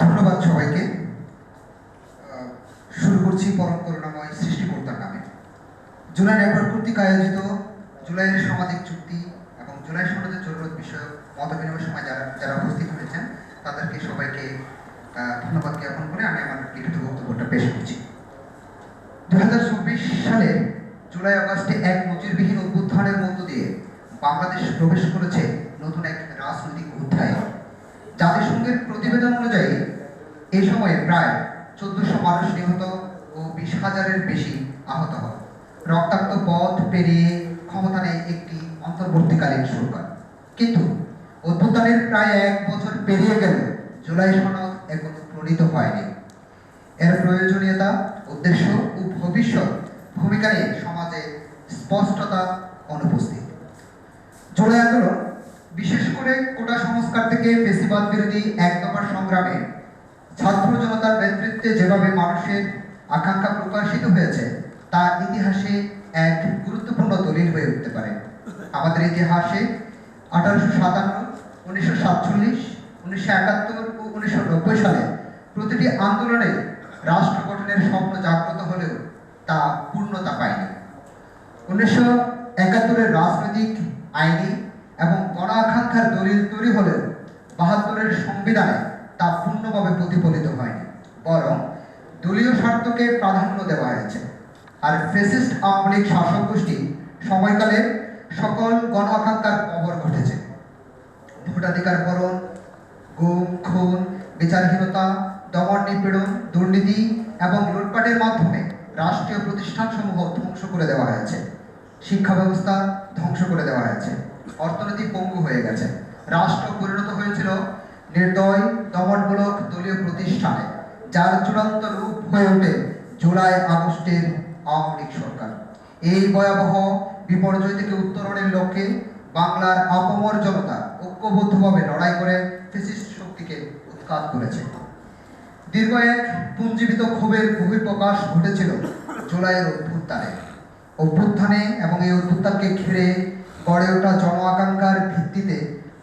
ধন্যবাদ সবাইকে। শুরু করছি পরম করুণাময় সৃষ্টিকর্তার নামে। জুলাই নেটওয়ার্ক কর্তৃক আয়োজিত জুলাইয়ের সামাজিক চুক্তি এবং জুলাই সনদের জরুরত বিষয়ক মত বিনিময় সময় যারা যারা উপস্থিত হয়েছেন, তাদেরকে সবাইকে ধন্যবাদ জ্ঞাপন করে আমি আমার লিখিত বক্তব্যটা পেশ করছি। দু সালের জুলাই আগস্টে এক নজিরবিহীন অভ্যুত্থানের মধ্য দিয়ে বাংলাদেশ প্রবেশ করেছে নতুন এক জাতিসংঘের প্রতিবেদন অনুযায়ী এই সময়ে প্রায় চোদ্দশো মানুষ নিহত ও বিশ হাজারের বেশি আহত হয় রক্তাক্ত পথ পেরিয়ে ক্ষমতা নেয় একটি অন্তর্বর্তীকালীন সরকার। কিন্তু অভ্যুত্থানের প্রায় এক বছর পেরিয়ে গেল, জুলাই সনদ এখনও প্রণীত হয়নি। এর প্রয়োজনীয়তা, উদ্দেশ্য ও ভবিষ্যৎ ভূমিকা নিয়ে সমাজে স্পষ্টতা অনুপস্থিত। জুলাই আন্দোলন করে কোটা সংস্কার থেকে ফেসিবাদ বিরোধী এক দফার সংগ্রামে ছাত্র জনতার নেতৃত্বে যেভাবে মানুষের আকাঙ্ক্ষা প্রকাশিত হয়েছে তা ইতিহাসে এক গুরুত্বপূর্ণ দলিল হয়ে উঠতে পারে। আমাদের ইতিহাসে আঠারোশো সাতান্ন, উনিশশো সাতচল্লিশ, উনিশশো একাত্তর ও উনিশশো নব্বই সালে প্রতিটি আন্দোলনে রাষ্ট্র গঠনের স্বপ্ন জাগ্রত হলেও তা পূর্ণতা পায়নি। উনিশশো একাত্তরের রাজনৈতিক আইনি এবং গণ আকাঙ্ক্ষার দলিল তৈরি হলেও বাহাত্তরের সংবিধানে তা পূর্ণভাবে প্রতিফলিত হয়নি, বরং দলীয় স্বার্থকে প্রাধান্য দেওয়া হয়েছে। আর ফেসিস্ট আওয়ামী লীগ শাসক গোষ্ঠী সময়কালে সকল গণ আকাঙ্ক্ষার কবর ঘটেছে। ভোটাধিকার করণ গুম, খুন, বিচারহীনতা, দমন নিপীড়ন, দুর্নীতি এবং লুটপাটের মাধ্যমে রাষ্ট্রীয় প্রতিষ্ঠানসমূহ ধ্বংস করে দেওয়া হয়েছে। শিক্ষা ব্যবস্থা ধ্বংস করে দেওয়া হয়েছে। অর্থনীতি পঙ্গু হয়ে গেছে। রাষ্ট্র পরিণত হয়েছিল নির্দয় দমনমূলক দলীয় প্রতিষ্ঠানে, যার চূড়ান্ত রূপ হয়ে ওঠে জুলাই আগস্টের আওয়ামী লীগ সরকার। এই ভয়াবহ বিপর্যয় থেকে উত্তরণের লক্ষ্যে বাংলার আপমর জনতা ঐক্যবদ্ধভাবে লড়াই করে ফেসিস্ট শক্তিকে উৎখাত করেছে। দীর্ঘ এক পুঞ্জীবিত ক্ষোভের বহিঃপ্রকাশ ঘটেছিল জুলাইয়ের অভ্যুত্থানে। অভ্যুত্থানে এবং এই অভ্যুত্থানকে ঘিরে গড়ে ওঠা জন আকাঙ্ক্ষার ভিত্তিতে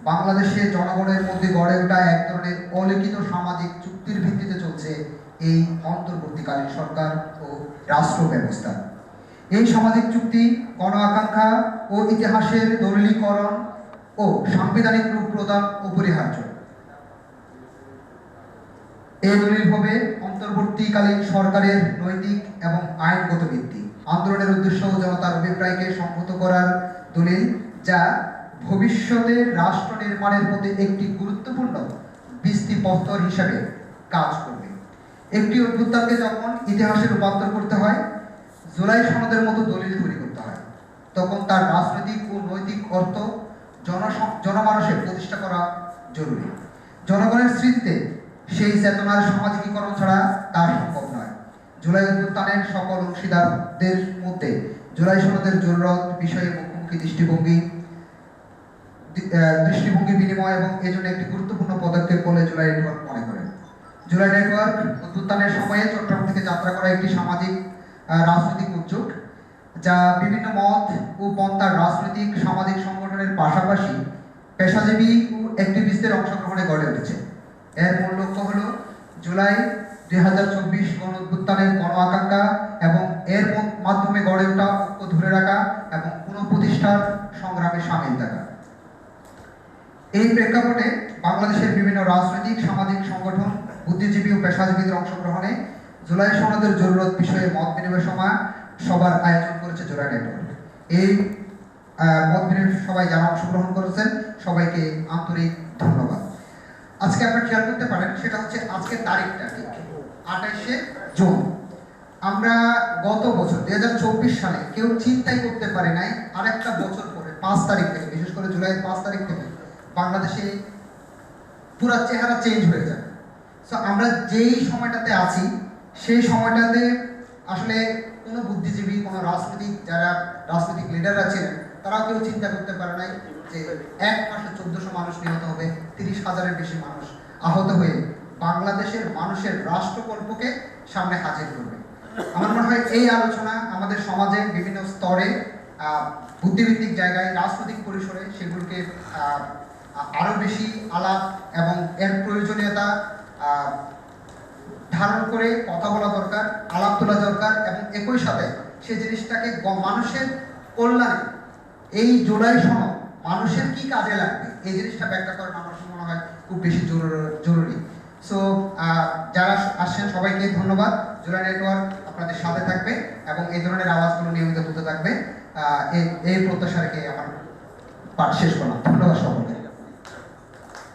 বাংলাদেশের জনগণের মধ্যে গড়ে ওঠা এক ধরনের অলিখিত সামাজিক চুক্তির ভিত্তিতে চলছে এই অন্তর্বর্তীকালীন সরকার ও রাষ্ট্র ব্যবস্থা। এই সামাজিক চুক্তি, গণ আকাঙ্ক্ষা ও ইতিহাসের দলিলীকরণ ও সাংবিধানিক রূপ প্রদান অপরিহার্য। এই দলিল হবে অন্তর্বর্তীকালীন সরকারের নৈতিক এবং আইনগত ভিত্তি। আন্দোলনের উদ্দেশ্য জনতার অভিপ্রায়কে সংহত করার দলিল যা ভবিষ্যতে রাষ্ট্র নির্মাণের মধ্যে একটি গুরুত্বপূর্ণ ভিত্তিপত্তর হিসাবে কাজ করবে। একটি অভ্যুত্থানকে যখন ইতিহাসে রূপান্তর করতে হয়, জুলাই সনদের মতো দলিল তৈরি করতে হয়। তখন তার রাজনৈতিক ও নৈতিক অর্থ জনমানসে প্রতিষ্ঠা করা জরুরি। জনগণের স্মৃতিতে সেই চেতনার সামাজিকীকরণ ছাড়া তা সম্ভব নয়। জুলাই অভ্যুত্থানের সকল অংশীদারদের মধ্যে জুলাই সনদের জরুরত বিষয়ে মুখোমুখি দৃষ্টিভঙ্গি দৃষ্টিভঙ্গি বিনিময় এবং এজন্য একটি গুরুত্বপূর্ণ পদক্ষেপ বলে জুলাই নেটওয়ার্ক মনে করে। জুলাই নেটওয়ার্ক অভ্যুত্থানের সময়ে চট্টগ্রাম থেকে যাত্রা করা একটি সামাজিক রাজনৈতিক উদ্যোগ, যা বিভিন্ন মত ও পন্থার রাজনৈতিক, সামাজিক সংগঠনের পাশাপাশি পেশাজীবী ও অ্যাক্টিভিস্টদের অংশগ্রহণে গড়ে উঠেছে। এর মূল লক্ষ্য হল জুলাই দুই হাজার চব্বিশ গণ অভ্যুত্থানের গণ আকাঙ্ক্ষা এবং এর ম- মাধ্যমে গড়ে ওঠা ঐক্য ধরে রাখা এবং পুনঃপ্রতিষ্ঠার সংগ্রামে সামিল থাকা। এই প্রেক্ষাপটে বাংলাদেশের বিভিন্ন রাজনৈতিক, সামাজিক সংগঠন, বুদ্ধিজীবী ও পেশাজীবীদের অংশগ্রহণে জুলাই সনদের জরুরত বিষয়ে মত বিনিময় সময় সবার আয়োজন করেছে জোড়া নেটওয়ার্ক। এই মত বিনিময় সবাই যারা অংশগ্রহণ করেছেন, সবাইকে আন্তরিক ধন্যবাদ। আজকে আপনারা খেয়াল করতে পারেন, সেটা হচ্ছে আজকের তারিখটা, ঠিক? আঠাইশে জুন। আমরা গত বছর, দুই হাজার চব্বিশ সালে কেউ চিন্তাই করতে পারে নাই আরেকটা বছর পরে, পাঁচ তারিখ থেকে, বিশেষ করে জুলাই পাঁচ তারিখ থেকে, বাংলাদেশে পুরো চেহারা চেঞ্জ হয়ে যায় সো আমরা যেই সময়টাতে আছি, সেই সময়টাতে আসলে কোনো বুদ্ধিজীবী, কোনো রাজনৈতিক যারা রাজনৈতিক লিডাররা ছিলেন তারাও কেউ চিন্তা করতে পারে নাই যে এক মাসে চোদ্দশো মানুষ নিহত হবে, তিরিশ হাজারের বেশি মানুষ আহত হয়ে বাংলাদেশের মানুষের রাষ্ট্রকল্পকে সামনে হাজির করবে। আমার মনে হয় এই আলোচনা আমাদের সমাজে বিভিন্ন স্তরে বুদ্ধিভিত্তিক জায়গায় রাজনৈতিক পরিসরে সেগুলোকে আহ, আ- আরও বেশি আলাপ এবং এর প্রয়োজনীয়তা ধারণ করে কথা বলা দরকার আলাপ তোলা দরকার এবং একই সাথে সে জিনিসটাকে মানুষের কল্যাণে এই জোড়াই সনদ মানুষের কি কাজে লাগবে? এই জিনিসটা ব্যাখ্যা করাটা আমার মনে হয় খুব বেশি জরুরি। সো যারা আসছেন সবাইকে ধন্যবাদ। জোলা নেটওয়ার্ক আপনাদের সাথে থাকবে এবং এই ধরনের আওয়াজগুলো নিয়মিত তুলতে থাকবে। এই প্রত্যাশা রেখে আমার পাঠ শেষ করলাম। ধন্যবাদ সকলকে।